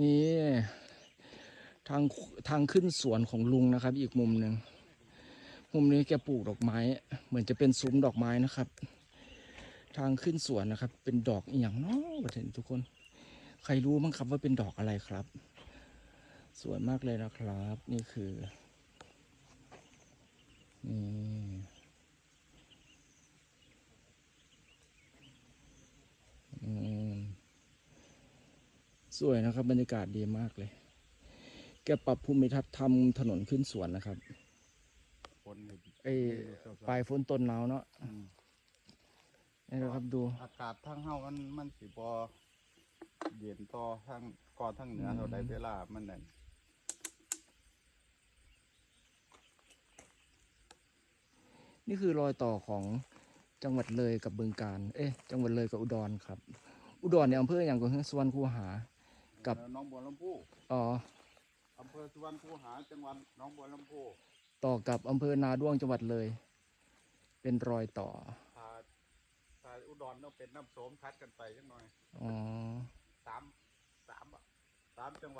นี่ทางทางขึ้นสวนของลุงนะครับ อีกมุมหนึ่งมุมนี้แกปลูกดอกไม้ เหมือนจะเป็นซุ้มดอกไม้นะครับ ทางขึ้นสวนนะครับ เป็นดอกอหย่างเนาะประเทศทุกคน ใครรู้มั้งครับว่าเป็นดอกอะไรครับ สวยมากเลยนะครับ นี่คือนี่ สวยนะครับ บรรยากาศดีมากเลย แกปรับภูมิทัศน์ทำถนนขึ้นสวนนะครับคนนี่ไอ้ปลายฝนต้นหนาวเนาะอืมนี่นะครับดู อากาศทางเฮามันมันสิบ่เย็นต่อทางก่อทางเหนืออืมเท่าใดเวลามันนั่นนี่คือรอยต่อของจังหวัดเลยกับบึงการ เอ๊ะ จังหวัดเลยกับอุดรครับ อุดรเนี่ยอำเภออย่างก็คือสุวรรณคูหา กับแล้วหน้องบัวลำพูอ๋ออำเภอสุวรรณคูหาจังหวัดหน้องบัวลำพูต่อกับอำเภอนาด้วงจังหวัดเลย เป็นรอยต่อถ้าถ้าอุดรต้องเป็นน้ำโสมคัดกันไปจังหน่อยอ๋อสามสามสามจังหวัด